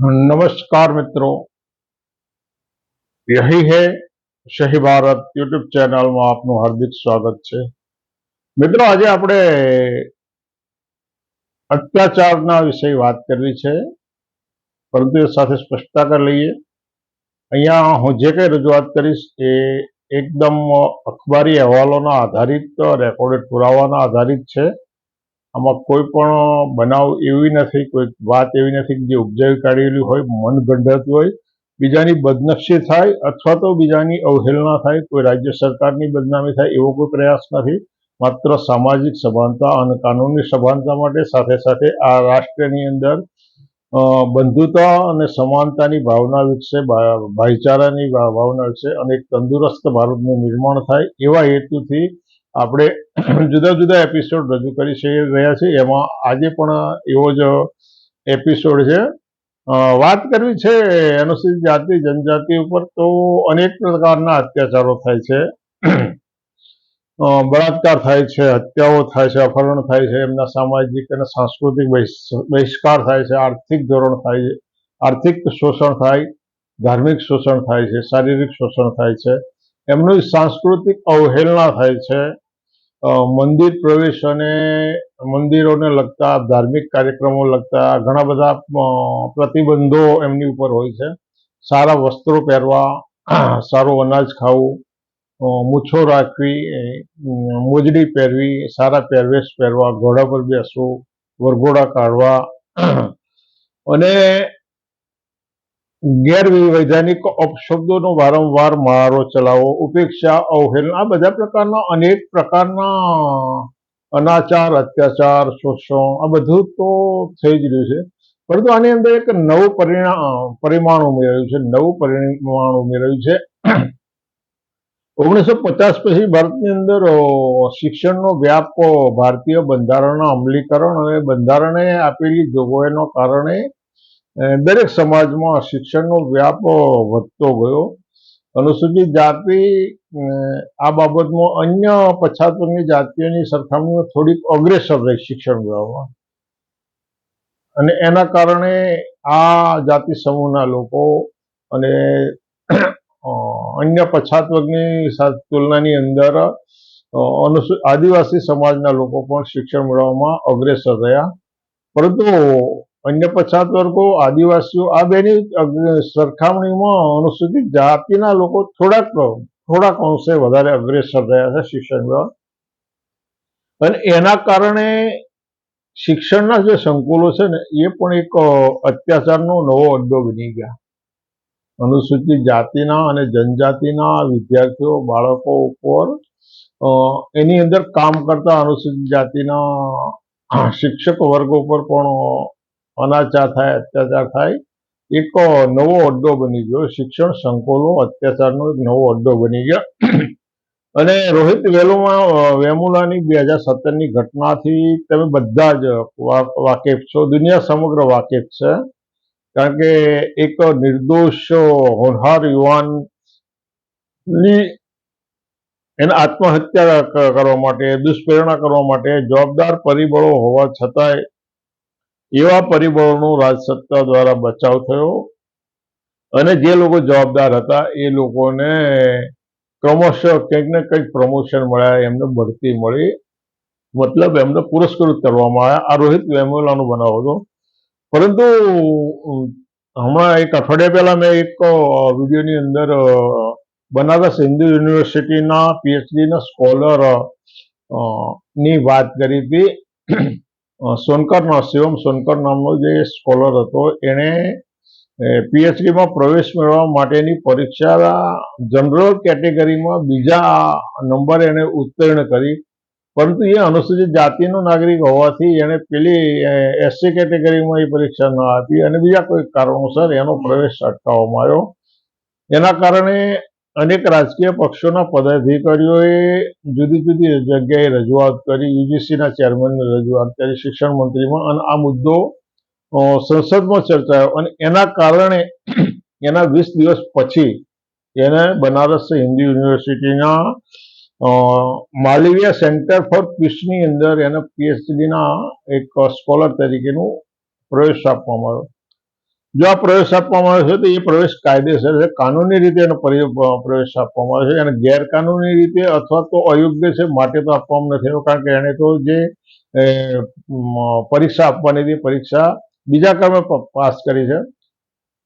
નમસ્કાર મિત્રો યહી હે શહી ભારત યુટ્યુબ ચેનલમાં આપનું હાર્દિક સ્વાગત છે। મિત્રો આજે આપણે અત્યાચારના વિષય વાત કરવી છે। પરંતુ એ સાથે સ્પષ્ટતા કરી લઈએ। અહીંયા હું જે કંઈ રજૂઆત કરીશ એ એકદમ અખબારી અહેવાલોના આધારિત રેકોર્ડેડ પુરાવાના આધારિત છે। આમાં કોઈ પણ બનાવ એવી નથી, કોઈ વાત એવી નથી કે જે ઉપજાવી કાઢેલી હોય, મન ગંધાતી હોય, બીજાની બદનક્ષી થાય અથવા તો બીજાની અવહેલના થાય, કોઈ રાજ્ય સરકારની બદનામી થાય એવો કોઈ પ્રયાસ નથી. માત્ર સામાજિક સભાનતા અને કાનૂની સભાનતા માટે સાથે સાથે આ રાષ્ટ્રની અંદર બંધુતા અને સમાનતાની ભાવના વિકસે ભાઈચારાની ભાવના વિકસે અને એક તંદુરસ્ત ભારતનું નિર્માણ થાય એવા હેતુથી આપણે જુદા જુદા એપિસોડ રજૂ કરી રહ્યા છીએ. એમાં આજે પણ એવો જ એપિસોડ છે. વાત કરવી છે અનુસૂચિત જાતિ, જનજાતિ ઉપર તો અનેક પ્રકારના અત્યાચારો થાય છે. બળાત્કાર થાય છે, હત્યાઓ થાય છે, અપહરણ થાય છે, એમના સામાજિક અને સાંસ્કૃતિક બહિષ્કાર થાય છે, આર્થિક ધોરણ થાય છે, આર્થિક શોષણ થાય, ધાર્મિક શોષણ થાય છે, શારીરિક શોષણ થાય છે. એમનું સાંસ્કૃતિક અવહેલના થાય છે. મંદિર પ્રવેશ અને મંદિરોને લગતા, ધાર્મિક કાર્યક્રમો લગતા ઘણા બધા પ્રતિબંધો એમની ઉપર હોય છે. સારા વસ્ત્રો પહેરવા, સારું અનાજ ખાવું મૂછો રાખવી મોજડી પહેરવી, સારા પહેરવેશ પહેરવા, ઘોડા પર બેસવું, વરઘોડા કાઢવા. અને ગેરવૈધાનિક અપશબ્દોનો વારંવાર મારો ચલાવો, ઉપેક્ષા, અવહેલના, આ બધા પ્રકારના અનેક પ્રકારના અનાચાર, અત્યાચાર, શોષણ, આ બધું તો થઈ જ રહ્યું છે. પરંતુ આની અંદર એક નવું પરિણામ પરિમાણ ઉમેરાયું છે, નવું પરિમાણ ઉમેરાયું છે. ઓગણીસો પચાસ પછી ભારતની અંદર શિક્ષણનો વ્યાપ ભારતીય બંધારણના અમલીકરણ અને બંધારણે આપેલી જોગવાઈનો કારણે દરેક સમાજમાં શિક્ષણનો વ્યાપ વધતો ગયો. અનુસૂચિત જાતિ આ બાબતમાં અન્ય પછાત વર્ગની જાતિઓની સરખામણીમાં થોડીક અગ્રેસર રહી શિક્ષણ મેળવવામાં અને એના કારણે આ જાતિ સમૂહના લોકો અને અન્ય પછાત વર્ગની તુલનાની અંદર આદિવાસી સમાજના લોકો પણ શિક્ષણ મેળવવામાં અગ્રેસર રહ્યા. પરંતુ અન્ય પછાત વર્ગો આદિવાસીઓ આ બેની સરખામણીમાં અનુસૂચિત જાતિના લોકો થોડાક થોડાક અંશે વધારે અગ્રેસર રહ્યા છે શિક્ષણ અને એના કારણે શિક્ષણના જે સંકુલો છે ને, એ પણ એક અત્યાચારનો નવો અડ્ડો બની ગયા. અનુસૂચિત જાતિના અને જનજાતિના વિદ્યાર્થીઓ, બાળકો ઉપર એની અંદર કામ કરતા અનુસૂચિત જાતિના શિક્ષક વર્ગો ઉપર પણ અનાચાર થાય, અત્યાચાર થાય, એક નવો અડ્ડો બની ગયો. શિક્ષણ સંકુલો અત્યાચારનો એક નવો અડ્ડો બની ગયો. અને રોહિત વેલુમાં વેમુલાની બે હજાર સત્તરની ઘટનાથી તમે બધા જ વાકેફ છો. દુનિયા સમગ્ર વાકેફ છે. કારણ કે એક નિર્દોષ હોનહાર યુવાનની એને આત્મહત્યા કરવા માટે, દુષ્પ્રેરણા કરવા માટે જવાબદાર પરિબળો હોવા છતાંય એવા પરિબળોનો રાજસત્તા દ્વારા બચાવ થયો અને જે લોકો જવાબદાર હતા એ લોકોને ક્રમશઃ કંઈક ને કંઈક પ્રમોશન મળ્યા, એમને બઢતી મળી. મતલબ એમને પુરસ્કૃત કરવામાં આવ્યા. આ રોહિત વેમોલાનો બનાવ હતો. પરંતુ હમણાં એક અઠવાડિયા પહેલા મેં એક વિડીયોની અંદર બનારસ હિન્દુ યુનિવર્સિટીના પીએચડીના સ્કોલરની વાત કરી હતી. સોનકરનો શિવમ સોનકર નામનો જે સ્કોલર હતો, એણે પીએચડીમાં પ્રવેશ મેળવવા માટેની પરીક્ષા જનરલ કેટેગરીમાં બીજા નંબર એણે ઉત્તીર્ણ કરી. પરંતુ એ અનુસૂચિત જાતિનો નાગરિક હોવાથી એણે પેલી એસસી કેટેગરીમાં એ પરીક્ષા ન આપી અને બીજા કોઈ કારણોસર એનો પ્રવેશ અટકાવવામાં આવ્યો. એના કારણે અનેક રાજકીય પક્ષોના પદાધિકારીઓએ જુદી જુદી જગ્યાએ રજૂઆત કરી, યુજીસીના ચેરમેનને રજૂઆત કરી, શિક્ષણ મંત્રીમાં, અને આ મુદ્દો સંસદમાં ચર્ચાયો. અને એના કારણે એના વીસ દિવસ પછી એને બનારસ હિન્દુ યુનિવર્સિટીના માલવીય સેન્ટર ફોર પીસની અંદર એને પીએચડીના એક સ્કોલર તરીકેનું પ્રવેશ આપવામાં આવ્યો. જો આ પ્રવેશ આપવામાં આવે છે, તો એ પ્રવેશ કાયદેસર છે, કાનૂની રીતે એનો પ્રવેશ આપવામાં આવે છે અને ગેરકાનૂની રીતે અથવા તો અયોગ્ય છે, માટે તો આપવામાં નથી કારણ કે એને તો જે પરીક્ષા આપવાની હતી, પરીક્ષા બીજા ક્રમે પાસ કરી છે.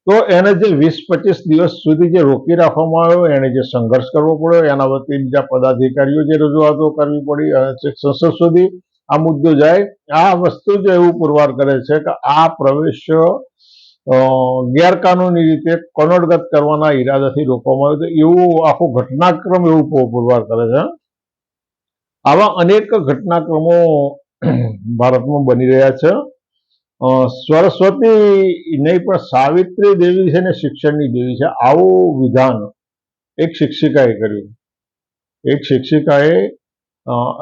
તો એને જે વીસ પચીસ દિવસ સુધી જે રોકી રાખવામાં આવ્યો, એને જે સંઘર્ષ કરવો પડ્યો, એના વતી બીજા પદાધિકારીઓ જે રજૂઆતો કરવી પડી સંસદ સુધી આ મુદ્દો જાય. આ વસ્તુ જ એવું પુરવાર કરે છે કે આ પ્રવેશ ગેરકાનૂની રીતે કનડગત કરવાના ઈરાદાથી રોકવામાં આવ્યો તો એવું આખો ઘટનાક્રમ એવું પુરવાર કરે છે. આવા અનેક ઘટનાક્રમો ભારતમાં બની રહ્યા છે. સરસ્વતી નહીં, પણ સાવિત્રી દેવી છે ને શિક્ષણની દેવી છે. આવું વિધાન એક શિક્ષિકાએ કર્યું. એક શિક્ષિકાએ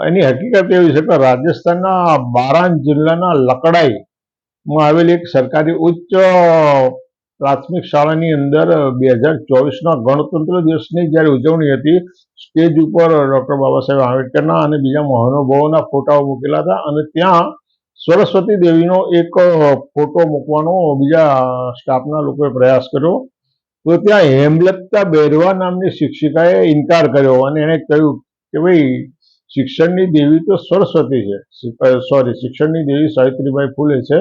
એની હકીકત એવી છે કે રાજસ્થાનના બારાન જિલ્લાના લકડાઈમાં આવેલી એક સરકારી ઉચ્ચ પ્રાથમિક શાળાની અંદર બે હજાર ચોવીસના ગણતંત્ર દિવસની જ્યારે ઉજવણી હતી, સ્ટેજ ઉપર ડૉક્ટર બાબા સાહેબ આંબેડકરના અને બીજા મહાનુભાવોના ફોટાઓ મૂકેલા હતા અને ત્યાં સરસ્વતી દેવીનો એક ફોટો મૂકવાનો બીજા સ્ટાફના લોકોએ પ્રયાસ કર્યો. તો ત્યાં હેમલતા બેરવા નામની શિક્ષિકાએ ઇનકાર કર્યો અને એણે કહ્યું કે ભાઈ, શિક્ષણની દેવી તો સરસ્વતી છે. સોરી શિક્ષણની દેવી સાવિત્રીબાઈ ફૂલે છે.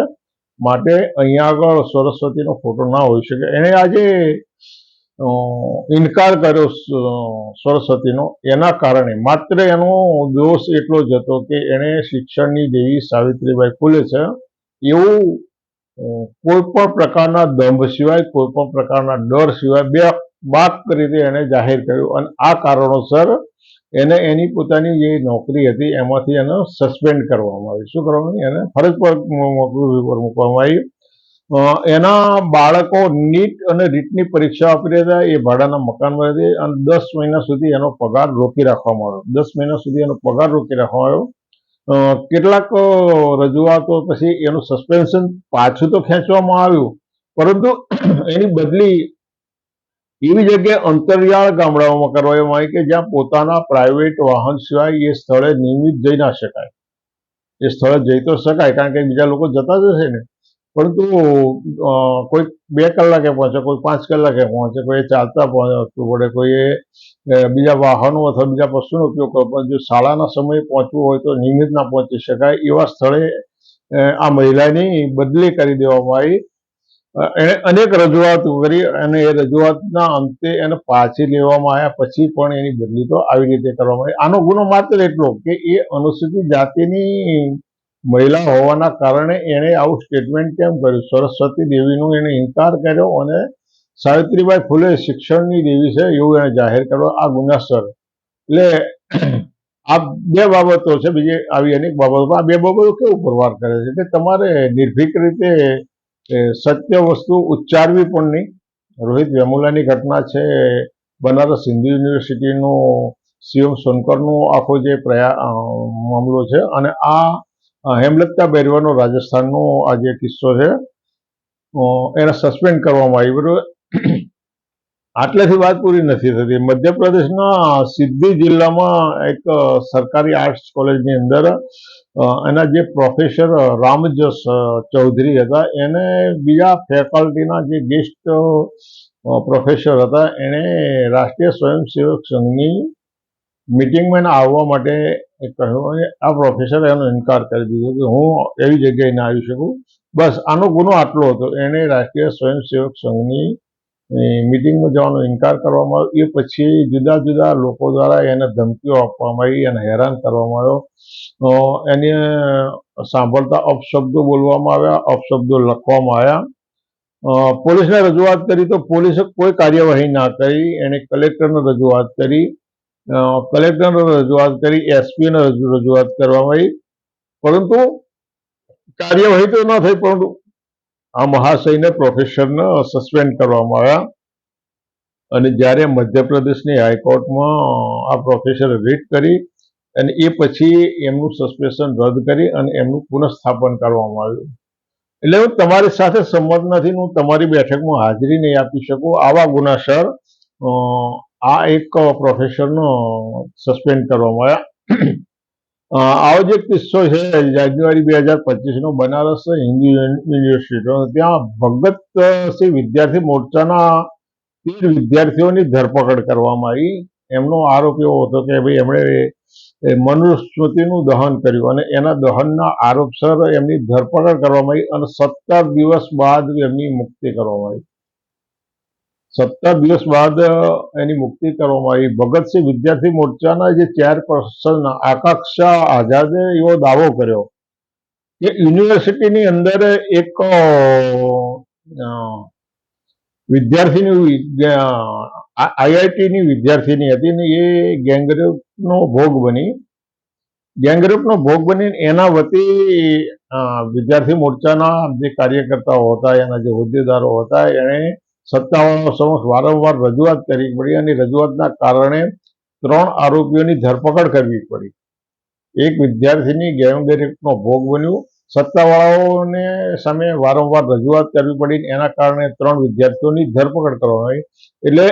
માટે અહીંયા આગળ સરસ્વતીનો ફોટો ના હોઈ શકે. એણે આજે ઇનકાર કર્યો સરસ્વતીનો. એના કારણે માત્ર એનો દોષ એટલો જ હતો કે એણે શિક્ષણની દેવી સાવિત્રીબાઈ ફૂલે છે. એવું કોઈ પણ પ્રકારના દંભ સિવાય, કોઈ પણ પ્રકારના ડર સિવાય બે બાક રીતે એને જાહેર કર્યું. અને આ કારણોસર એને એની પોતાની જે નોકરી હતી, એમાંથી એને સસ્પેન્ડ કરવામાં આવી શું કરવામાં એને ફરજ પર મૂકવામાં આવી એના બાળકો નીટ અને રીટની પરીક્ષા આપી હતા, એ ભાડાના મકાનમાં હતી અને દસ મહિના સુધી એનો પગાર રોકી રાખવામાં આવ્યો. દસ મહિના સુધી એનો પગાર રોકી રાખવામાં આવ્યો. કેટલાક રજૂઆતો પછી એનું સસ્પેન્શન પાછું તો ખેંચવામાં આવ્યું, પરંતુ એની બદલી એવી જગ્યાએ અંતરિયાળ ગામડાઓમાં કરવામાં આવી કે જ્યાં પોતાના પ્રાઇવેટ વાહન સિવાય એ સ્થળે નિયમિત જઈ ના શકાય. એ સ્થળે જઈ તો શકાય કારણ કે બીજા લોકો જતા જ હશે ને. પરંતુ કોઈ બે કલાકે પહોંચે, કોઈ પાંચ કલાકે પહોંચે, કોઈ ચાલતા પહોંચવું પડે કોઈએ બીજા વાહનો અથવા બીજા પશુનો ઉપયોગ કરવો પડે જો શાળાના સમયે પહોંચવું હોય તો નિયમિત ના પહોંચી શકાય. એવા સ્થળે આ મહિલાની બદલી કરી દેવામાં આવી. એણે અનેક રજૂઆતો કરી અને એ રજૂઆતના અંતે એને પાછી લેવામાં આવ્યા. પછી પણ એની બદલી તો આવી રીતે કરવામાં આવી. આનો ગુનો માત્ર એટલો કે એ અનુસૂચિત જાતિની મહિલા હોવાના કારણે એણે આવું સ્ટેટમેન્ટ કેમ કર્યું? સરસ્વતી દેવીનો એણે ઇનકાર કર્યો અને સાવિત્રીબાઈ ફૂલે શિક્ષણની દેવી છે એવું એણે જાહેર કર્યો. આ ગુનાસર. એટલે આ બે બાબતો છે. બીજી આવી અનેક બાબતો. આ બે બાબતો કેવું પુરવાર કરે છે કે તમારે નિર્ભીક રીતે સત્ય વસ્તુ ઉચ્ચારવી પણ નહીં. રોહિત વેમુલાની ઘટના છે બનારસ હિન્દુ યુનિવર્સિટીનો સીએમ સોનકરનો આખો જે પ્રયા મામલો છે અને આ હેમલતા બેરવાનો રાજસ્થાનનો આ જે કિસ્સો છે એને સસ્પેન્ડ કરવામાં આવ્યું. આટલેથી વાત પૂરી નથી થતી. મધ્યપ્રદેશના સિદ્ધી જિલ્લામાં એક સરકારી આર્ટ્સ કોલેજની અંદર એના જે પ્રોફેસર રામજસ ચૌધરી હતા, એને બીજા ફેકલ્ટીના જે ગેસ્ટ પ્રોફેસર હતા, એણે રાષ્ટ્રીય સ્વયંસેવક સંઘની મિટિંગમાં એને આવવા માટે કહ્યું અને આ પ્રોફેસરે એનો ઇનકાર કરી દીધો કે હું એવી જગ્યાએ ના આવી શકું. બસ આનો ગુનો આટલો હતો. એણે રાષ્ટ્રીય સ્વયંસેવક સંઘની મિટિંગમાં જવાનો ઇનકાર કરવામાં આવ્યો. એ પછી જુદા જુદા લોકો દ્વારા એને ધમકીઓ આપવામાં આવી અને હેરાન કરવામાં આવ્યો. એને સાંભળતા અપશબ્દો બોલવામાં આવ્યા, અપશબ્દો લખવામાં આવ્યા. પોલીસને રજૂઆત કરી તો પોલીસે કોઈ કાર્યવાહી ના કરી. એણે કલેક્ટરને રજૂઆત કરી. કલેક્ટરને રજૂઆત કરી, એસપીને રજૂઆત કરવામાં આવી. પરંતુ કાર્યવાહી તો ન થઈ, પરંતુ આ મહાશયને પ્રોફેસરને સસ્પેન્ડ કરવામાં આવ્યા. અને જ્યારે મધ્યપ્રદેશની હાઈકોર્ટમાં આ પ્રોફેસરે રીટ કરી અને એ પછી એમનું સસ્પેન્શન રદ કરી અને એમનું પુનઃસ્થાપન કરવામાં આવ્યું. એટલે હું તમારી સાથે સંમત નથી, હું તમારી બેઠકમાં હાજરી નહીં આપી શકું. આવા ગુનાસર આ એક પ્રોફેસરનો સસ્પેન્ડ કરવામાં આવ્યા. આવો જે કિસ્સો છે. જાન્યુઆરી બે હજાર પચીસનો બનારસ હિન્દુ યુનિવર્સિટીનો ત્યાં ભગત વિદ્યાર્થી મોરચાના તેર વિદ્યાર્થીઓની ધરપકડ કરવામાં આવી. એમનો આરોપ એવો હતો કે ભાઈ, એમણે મનુસ્મૃતિનું દહન કર્યું અને એના દહનના આરોપસર એમની ધરપકડ કરવામાં આવી અને સત્તર દિવસ બાદ એમની મુક્તિ કરવામાં આવી. સત્તર દિવસ બાદ એની મુક્તિ કરવામાં આવી. ભગતસિંહ વિદ્યાર્થી મોરચાના જે ચેરપર્સન આકાંક્ષા આઝાદે એવો દાવો કર્યો કે યુનિવર્સિટીની અંદર એક વિદ્યાર્થીની આઈઆઈટીની વિદ્યાર્થીની હતી ને એ ગેંગરેપનો ભોગ બની. ગેંગરેપનો ભોગ બની એના વતી વિદ્યાર્થી મોરચાના જે કાર્યકર્તાઓ હતા, એના જે હોદ્દેદારો હતા, એણે સત્તાવાળાઓ સમક્ષ વારંવાર રજૂઆત કરવી પડી અને રજૂઆતના કારણે ત્રણ આરોપીઓની ધરપકડ કરવી પડી. એક વિદ્યાર્થીની ગેંગરેપનો ભોગ બન્યું. સત્તાવાળાઓને સામે વારંવાર રજૂઆત કરવી પડી એના કારણે ત્રણ વિદ્યાર્થીઓની ધરપકડ કરવામાં આવી. એટલે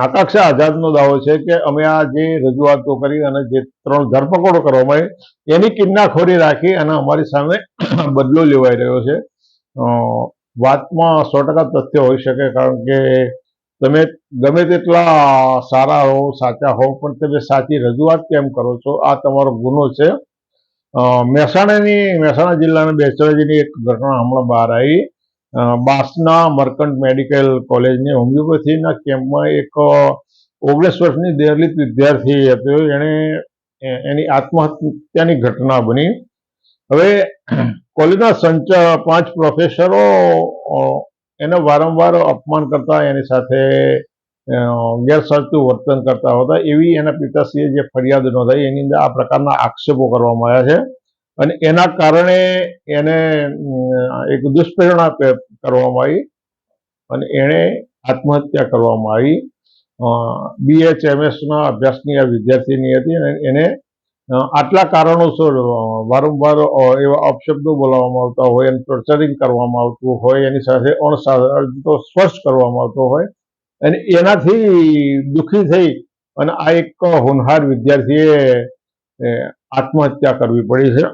આકાંક્ષા આઝાદનો દાવો છે કે અમે આ જે રજૂઆતો કરી અને જે ત્રણ ધરપકડો કરવામાં આવી એની કિન્નાખોરી રાખી અને અમારી સામે બદલો લેવાઈ રહ્યો છે. અ, વાતમાં સો ટકા તથ્ય હોઈ શકે કારણ કે તમે ગમે તેટલા સારા હો, સાચા હો, પણ તમે સાચી રજૂઆત કેમ કરો છો? આ તમારો ગુનો છે. મહેસાણાની, મહેસાણા જિલ્લાના બેચરાજીની એક ઘટના હમણાં બહાર આવી. બાસના મર્કન્ટ મેડિકલ કોલેજની હોમિયોપેથીના કેમ્પમાં એક ઓગણીસ વર્ષની દેરલિત વિદ્યાર્થી હતો. એણે એની આત્મહત્યાની ઘટના બની. હવે કોલેજના સંચ પાંચ પ્રોફેસરો એને વારંવાર અપમાન કરતા, એની સાથે ગેરસરતું વર્તન કરતા હતા. એવી એના પિતાશ્રીએ જે ફરિયાદ નોંધાઈ, એની અંદર આ પ્રકારના આક્ષેપો કરવામાં આવ્યા છે. અને એના કારણે એને એક દુષ્પ્રેરણા કરવામાં આવી અને એણે આત્મહત્યા કરવામાં આવી. બીએચએમએસના અભ્યાસની આ વિદ્યાર્થીની હતી અને એને આટલા કારણોસર વારંવાર એવા અપશબ્દો બોલાવવામાં આવતા હોય એને ટોર્ચરિંગ કરવામાં આવતું હોય, એની સાથે અણસાધતો સ્પર્શ કરવામાં આવતો હોય અને એનાથી દુઃખી થઈ અને આ એક હોનહાર વિદ્યાર્થીએ આત્મહત્યા કરવી પડી છે.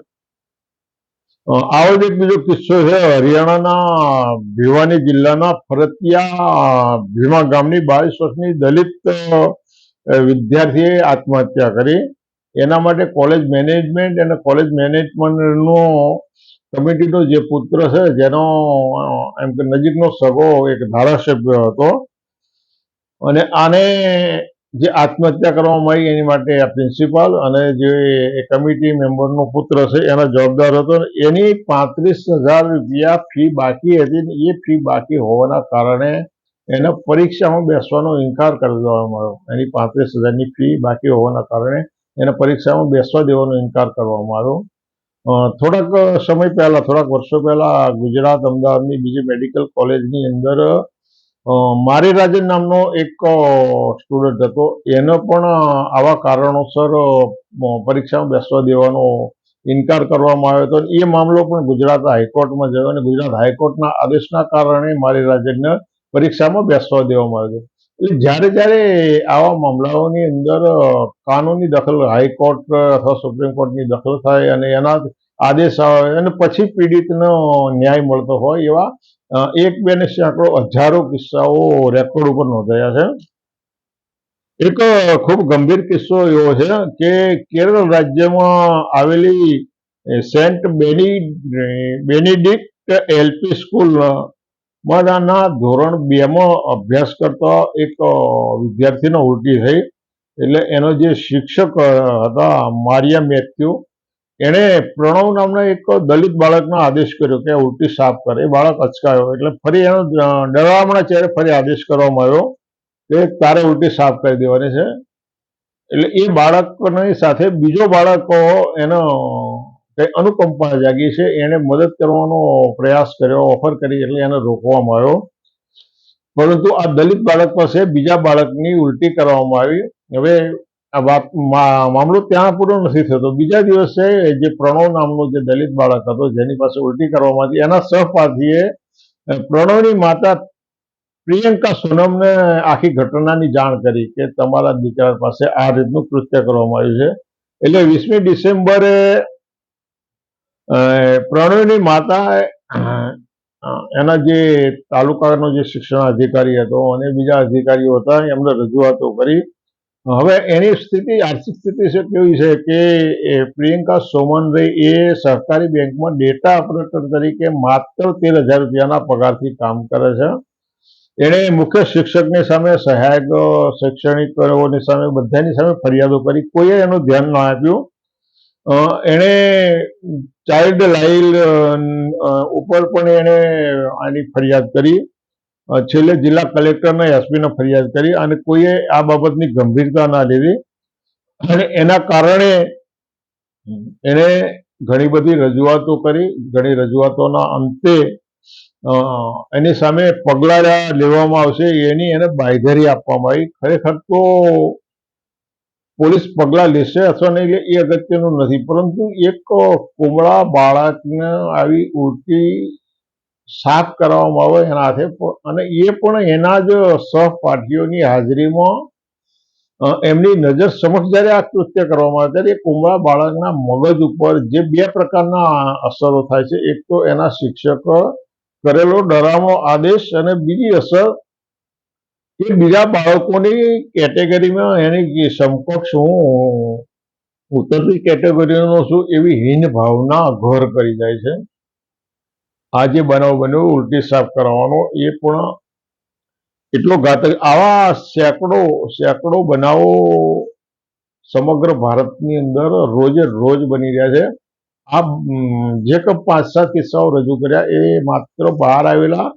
આવો જ એક બીજો કિસ્સો છે. હરિયાણાના ભિવાની જિલ્લાના ફરતિયા ભીમા ગામની બાવીસ વર્ષની દલિત વિદ્યાર્થીએ આત્મહત્યા કરી. એના માટે કોલેજ મેનેજમેન્ટ અને કોલેજ મેનેજમેન્ટનો કમિટીનો જે પુત્ર છે, જેનો એમ કે નજીકનો સગો એક ધારાસભ્ય હતો, અને આને જે આત્મહત્યા કરવામાં આવી એની માટે આ પ્રિન્સિપાલ અને જે કમિટી મેમ્બરનો પુત્ર છે, એનો જવાબદાર હતો એની પાંત્રીસ હજાર રૂપિયા ફી બાકી હતી ને એ ફી બાકી હોવાના કારણે એને પરીક્ષામાં બેસવાનો ઇનકાર કરી દેવામાં આવ્યો. એની પાંત્રીસ હજારની ફી બાકી હોવાના કારણે એને પરીક્ષામાં બેસવા દેવાનો ઇનકાર કરવામાં આવ્યો. થોડાક સમય પહેલા, થોડાક વર્ષો પહેલા ગુજરાત અમદાવાદની બીજી મેડિકલ કોલેજની અંદર મારી રાજન નામનો એક સ્ટુડન્ટ હતો. એને પણ આવા કારણોસર પરીક્ષામાં બેસવા દેવાનો ઇનકાર કરવામાં આવ્યો હતો. એ મામલો પણ ગુજરાત હાઈકોર્ટમાં ગયો અને ગુજરાત હાઈકોર્ટના આદેશના કારણે મારી રાજનને પરીક્ષામાં બેસવા દેવામાં આવ્યો એટલે જ્યારે જ્યારે આવા મામલાઓની અંદર કાનૂની દખલ હાઈકોર્ટ અથવા સુપ્રીમ કોર્ટની દખલ થાય અને એના આદેશ આવે અને પછી પીડિતનો ન્યાય મળતો હોય એવા એક બે ને સેંકડો હજારો કિસ્સાઓ રેકોર્ડ ઉપર નોંધાયા છે. એક ખૂબ ગંભીર કિસ્સો એવો છે કે કેરળ રાજ્યમાં આવેલી સેન્ટ બેની, બેનિડિક્ટ એલપી સ્કૂલ માના ધોરણ બેમાં અભ્યાસ કરતા એક વિદ્યાર્થીનો ઉલટી થઈ. એટલે એનો જે શિક્ષક હતા, મારિયા મેથ્યુ, એણે પ્રણવ નામના એક દલિત બાળકનો આદેશ કર્યો કે ઉલટી સાફ કરે. એ બાળક અચકાયો. એટલે ફરી એનો ડરામણા ચહેરે ફરી આદેશ કરવામાં આવ્યો કે તારે ઉલટી સાફ કરી દેવાની છે. એટલે એ બાળકની સાથે બીજો બાળક એનો કંઈ અનુકંપા જાગી છે. એણે મદદ કરવાનો પ્રયાસ કર્યો, ઓફર કરી એટલે એને રોકવામાં આવ્યો. પરંતુ આ દલિત બાળક પાસે બીજા બાળકની ઉલટી કરવામાં આવી. હવે આ વાત મામલો ત્યાં પૂરો નથી થતો. બીજા દિવસે જે પ્રણવ નામનો જે દલિત બાળક હતો, જેની પાસે ઉલટી કરવામાં આવી, એના સહપાઠીએ પ્રણવની માતા પ્રિયંકા સોનમને આખી ઘટનાની જાણ કરી કે તમારા દીકરા પાસે આ રીતનું કૃત્ય કરવામાં આવ્યું છે. એટલે વીસમી ડિસેમ્બરે પ્રણયની માતા એના જે તાલુકાનો જે શિક્ષણ અધિકારી હતો અને બીજા અધિકારીઓ હતા, એમને રજૂઆતો કરી. હવે એની સ્થિતિ, આર્થિક સ્થિતિ છે કેવી છે કે પ્રિયંકા સોમનભાઈ એ સહકારી બેંકમાં ડેટા ઓપરેટર તરીકે માત્ર તેર હજાર રૂપિયાના પગારથી કામ કરે છે. એણે મુખ્ય શિક્ષકની સામે, સહાયક શૈક્ષણિકોની સામે, બધાની સામે ફરિયાદો કરી. કોઈએ એનું ધ્યાન ન આપ્યું. એણે ચાઇલ્ડ લાઇન ઉપર પણ એણે આની ફરિયાદ કરી. છેલ્લે જિલ્લા કલેક્ટરને એસપીને ફરિયાદ કરી અને કોઈએ આ બાબતની ગંભીરતા ના લીધી. અને એના કારણે એણે ઘણી બધી રજૂઆતો કરી. ઘણી રજૂઆતોના અંતે એની સામે પગલાં લેવામાં આવશે. એની એને બાંયધરી આપવામાં આવી. ખરેખર તો પોલીસ પગલાં લેશે અથવા નહીં લે, એ અગત્યનું નથી. પરંતુ એક કુમળા બાળકને આવી ઉલટી સાફ કરવામાં આવે એના હાથે અને એ પણ એના જ સહપાઠીઓની હાજરીમાં એમની નજર સમક્ષ જ્યારે આ કૃત્ય કરવામાં આવે ત્યારે એ કુમળા બાળકના મગજ ઉપર જે બે પ્રકારના અસરો થાય છે. એક તો એના શિક્ષકો કરેલો ડરામો આદેશ અને બીજી અસર એ બીજા બાળકોની કેટેગરીમાં એની સમકક્ષ હું ઉતરતી કેટેગરીનો છું એવી હીન ભાવના ઘર કરી જાય છે. આ જે બનાવ બન્યો, ઉલટી સાફ કરવાનો, એ પણ એટલો ઘાતક. આવા સેંકડો સેંકડો બનાવો સમગ્ર ભારતની અંદર રોજે રોજ બની રહ્યા છે. આ જે કંઈ પાંચ સાત કિસ્સાઓ રજૂ કર્યા, એ માત્ર બહાર આવેલા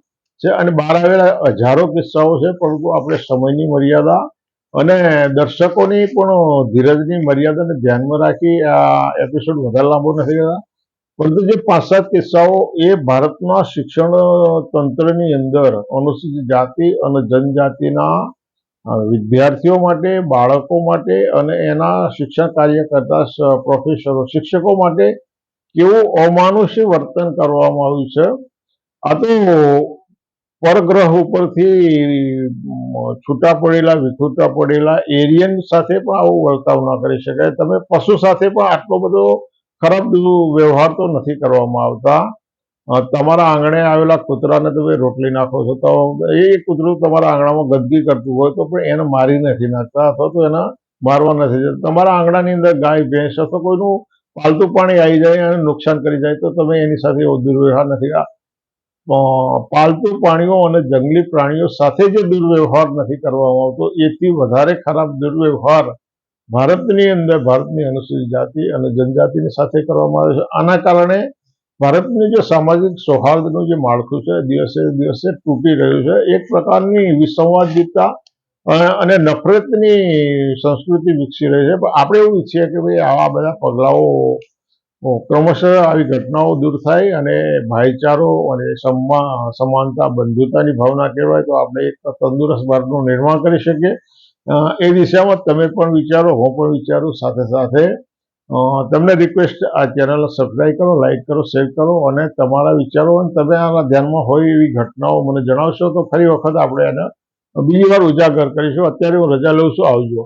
છે. અને બહાર આવેલા હજારો કિસ્સાઓ છે, પરંતુ આપણે સમયની મર્યાદા અને દર્શકોની પણ ધીરજની મર્યાદાને ધ્યાનમાં રાખી આ એપિસોડ વધારે લાંબો નથી કરતા પરંતુ જે પાંચ સાત કિસ્સાઓ એ ભારતના શિક્ષણ તંત્રની અંદર અનુસૂચિત જાતિ અને જનજાતિના વિદ્યાર્થીઓ માટે, બાળકો માટે અને એના શિક્ષણ કાર્ય કરતા પ્રોફેસરો, શિક્ષકો માટે કેવું અમાનુષી વર્તન કરવામાં આવ્યું છે. આ તો પરગ્રહ ઉપરથી છૂટા પડેલા વિખૂટા પડેલા એરિયન સાથે પણ આવો વર્તાવ ન કરી શકાય. તમે પશુ સાથે પણ આટલો બધો ખરાબ વ્યવહાર તો નથી કરવામાં આવતા. તમારા આંગણે આવેલા કૂતરાને તમે રોટલી નાખો છો તો એ કૂતરું તમારા આંગણામાં ગંદકી કરતું હોય તો પણ એને મારી નથી નાખતા અથવા તો એને મારવા નથી જતા તમારા આંગણાની અંદર ગાય, ભેંસ અથવા કોઈનું પાલતુ પાણી આવી જાય અને નુકસાન કરી જાય તો તમે એની સાથે દુર્વ્યવહાર નથી. પાલતુ પ્રાણીઓ અને જંગલી પ્રાણીઓ સાથે જે દુર્વ્યવહાર નથી કરવામાં આવતો, એથી વધારે ખરાબ દુર્વ્યવહાર ભારતની અંદર ભારતની અનુસૂચિત જાતિ અને જનજાતિની સાથે કરવામાં આવે છે. આના કારણે ભારતની જે સામાજિક સૌહાર્દનું જે માળખું છે, દિવસે દિવસે તૂટી રહ્યું છે. એક પ્રકારની વિસંવાદિતા અને નફરતની સંસ્કૃતિ વિકસી રહી છે. પણ આપણે એવું ઈચ્છીએ કે ભાઈ આવા બધા પગલાઓ ક્રમશઃ આવી ઘટનાઓ દૂર થાય અને ભાઈચારો અને સમા, સમાનતા, બંધુતાની ભાવના કહેવાય તો આપણે એક તંદુરસ્ત ભારતનું નિર્માણ કરી શકીએ. એ દિશામાં તમે પણ વિચારો, હું પણ વિચારું, સાથે સાથે તમને રિક્વેસ્ટ આ ચેનલ સબસ્ક્રાઈબ કરો લાઇક કરો શેર કરો અને તમારા વિચારો અને તમે આના ધ્યાનમાં હોય એવી ઘટનાઓ મને જણાવશો તો ફરી વખત આપણે એને બીજી વાર ઉજાગર કરીશું. અત્યારે હું રજા લઉં છું, આવજો.